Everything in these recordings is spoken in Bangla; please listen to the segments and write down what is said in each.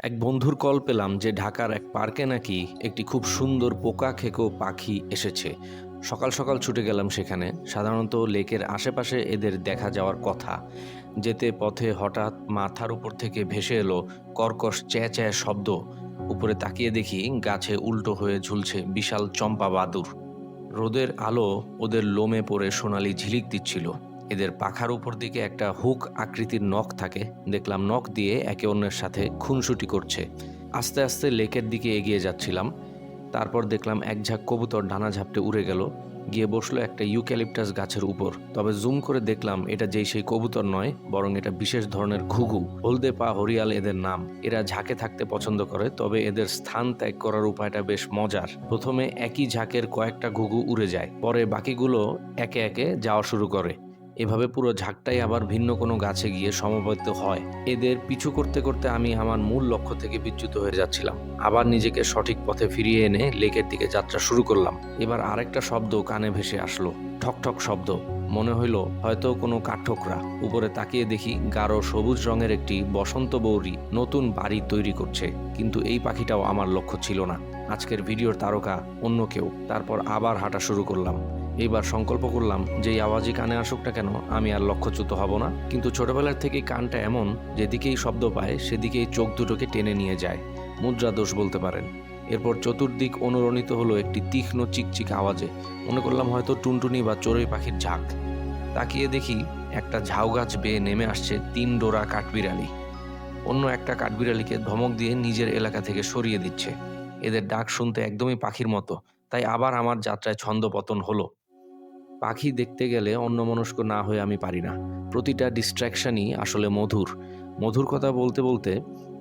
এক বন্ধুর কল পেলাম যে ঢাকার এক পার্কে নাকি একটি খুব সুন্দর পোকা খেকো পাখি এসেছে। সকাল সকাল ছুটে গেলাম সেখানে। সাধারণত লেকের আশেপাশে এদের দেখা যাওয়ার কথা। যেতে পথে হঠাৎ মাথার উপর থেকে ভেসে এলো কর্কশ চ্যাঁ চ্যাঁ শব্দ। উপরে তাকিয়ে দেখি গাছে উল্টো হয়ে ঝুলছে বিশাল চম্পা বাদুর। রোদের আলো ওদের লোমে পড়ে সোনালি ঝিলিক দিচ্ছিল। এদের পাখার উপর দিকে একটা হুক আকৃতির নখ থাকে। দেখলাম নখ দিয়ে একে অন্যের সাথে খুনসুটি করছে। আস্তে আস্তে লেকের দিকে এগিয়ে যাচ্ছিলাম। তারপর দেখলাম এক ঝাঁক কবুতর ডানা ঝাপটে উড়ে গেল, গিয়ে বসল একটা ইউক্যালিপটাস গাছের উপর। তবে জুম করে দেখলাম এটা যেই সেই কবুতর নয়, বরং এটা বিশেষ ধরনের ঘুঘু, হলদে পা হরিয়াল এদের নাম। এরা ঝাঁকে থাকতে পছন্দ করে, তবে এদের স্থান ত্যাগ করার উপায়টা বেশ মজার। প্রথমে একই ঝাঁকের কয়েকটা ঘুঘু উড়ে যায়, পরে বাকিগুলো একে একে যাওয়া শুরু করে। এভাবে পুরো ঝাঁকটাই আবার ভিন্ন কোনো গাছে গিয়ে সমবেত হয়। এদের পিছু করতে করতে আমি আমার মূল লক্ষ্য থেকে বিচ্যুত হয়ে যাচ্ছিলাম। আবার নিজেকে সঠিক পথে ফিরিয়ে এনে লেকের দিকে যাত্রা শুরু করলাম। এবার আরেকটা শব্দ কানে ভেসে আসলো। ঠক ঠক শব্দ। মনে হইল হয়তো কোনো কাঠঠোকরা। উপরে তাকিয়ে দেখি গাঢ় সবুজ রঙের একটি বসন্ত বৌরি নতুন বাড়ি তৈরি করছে। কিন্তু এই পাখিটাও আমার লক্ষ্য ছিল না। আজকের ভিডিওর তারকা অন্য কেউ। তারপর আবার হাঁটা শুরু করলাম। এইবার সংকল্প করলাম যে এই আওয়াজই কানে আসুক না কেন, আমি আর লক্ষ্যচ্যুত হব না। কিন্তু ছোটবেলার থেকেই কানটা এমন, যেদিকেই শব্দ পায়, সেদিকেই চোখ দুটোকে টেনে নিয়ে যায়, মুদ্রা দোষ বলতে পারেন। এরপর চতুর্দিক অনুরণিত হলো একটি তীক্ষ্ণ চিকচিক আওয়াজে। মনে করলাম হয়তো টুনটুনি বা চড়ুই পাখির ঝাঁক। তাকিয়ে দেখি একটা ঝাউ গাছ বেয়ে নেমে আসছে তিন ডোরা কাঠবিড়ালি। অন্য একটা কাঠবিড়ালিকে ধমক দিয়ে নিজের এলাকা থেকে সরিয়ে দিচ্ছে। এদের ডাক শুনতে একদমই পাখির মতো, তাই আবার আমার যাত্রায় ছন্দপতন হলো। পাখি দেখতে গেলে অন্যমনস্ক না হয়ে আমি পারি না। প্রতিটা ডিস্ট্র্যাকশনই আসলে মধুর। মধুর কথা বলতে বলতে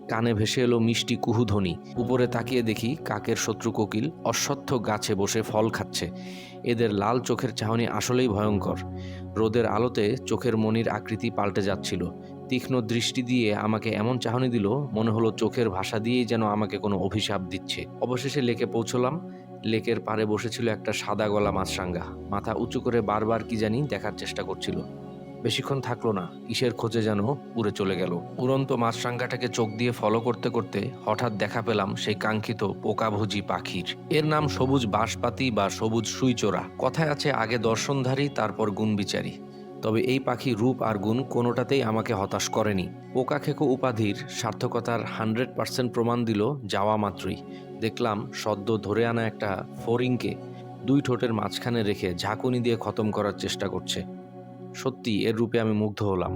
কানে ভেসে এলো মিষ্টি কুহুধ্বনি উপরে তাকিয়ে দেখি কাকের শত্রু কোকিল অশ্বত্থ গাছে বসে ফল খাচ্ছে। এদের লাল চোখের চাহনি আসলেই ভয়ঙ্কর। রোদের আলোতে চোখের মনির আকৃতি পাল্টে যাচ্ছিল। তীক্ষ্ণ দৃষ্টি দিয়ে আমাকে এমন চাহনি দিল, মনে হলো চোখের ভাষা দিয়েই যেন আমাকে কোনো অভিশাপ দিচ্ছে। অবশেষে লেকে পৌঁছলাম লেকের পাড়ে বসেছিল একটা সাদা গলা মাছরাঙ্গা। মাথা উঁচু করে বারবার কি জানি দেখার চেষ্টা করছিল। বেশিক্ষণ থাকল না কিসের খোঁজে যেন উড়ে চলে গেল। উড়ন্ত মাছরাঙ্গাটাকে চোখ দিয়ে ফলো করতে করতে হঠাৎ দেখা পেলাম সেই কাঙ্ক্ষিত পোকাভোজি পাখির। এর নাম সবুজ বাঁশপাতি বা সবুজ সুইচোরা। কথায় আছে, আগে দর্শনধারী, তারপর গুণবিচারী। তবে এই পাখি রূপ আর গুণ কোনোটাতেই আমাকে হতাশ করেনি। পোকাখেকো উপাধির সার্থকতার হান্ড্রেড পার্সেন্ট প্রমাণ দিল যাওয়া মাত্রই। দেখলাম সদ্য ধরে আনা একটা ফোরিংকে দুই ঠোঁটের মাঝখানে রেখে ঝাঁকুনি দিয়ে খতম করার চেষ্টা করছে। সত্যি, এর রূপে আমি মুগ্ধ হলাম।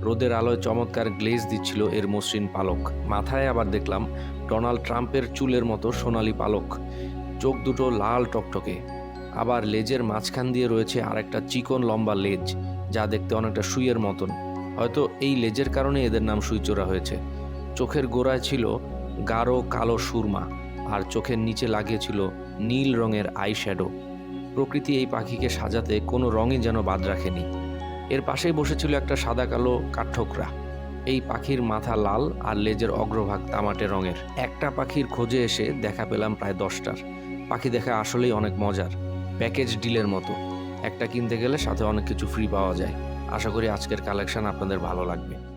রোদের আলোয় চমৎকার গ্লেজ দিচ্ছিল এর মসৃণ পালক। মাথায় আবার দেখলাম ডোনাল্ড ট্রাম্পের চুলের মতো সোনালি পালক। চোখ দুটো লাল টকটকে। আবার লেজের মাঝখান দিয়ে রয়েছে আরেকটা চিকন লম্বা লেজ। যা দেখতে অনেকটা সুইয়ের মতন। হয়তো এই লেজের কারণে এদের নাম সুইচোরা হয়েছে। চোখের গোড়ায় ছিল গাঢ় কালো সুরমা, আর চোখের নিচে লাগিয়েছিল নীল রঙের আই শ্যাডো। প্রকৃতি এই পাখিকে সাজাতে কোনো রঙই যেন বাদ রাখেনি। এর পাশেই বসেছিল একটা সাদা কালো কাঠঠোকরা। এই পাখির মাথা লাল আর লেজের অগ্রভাগ তামাটে রঙের। একটা পাখির খোঁজে এসে দেখা পেলাম প্রায় দশটার। পাখি দেখা আসলেই অনেক মজার। প্যাকেজ ডিলের মতো। একটা কিনতে গেলে সাথে অনেক কিছু ফ্রি পাওয়া যায়। আশা করি আজকের কালেকশন আপনাদের ভালো লাগবে।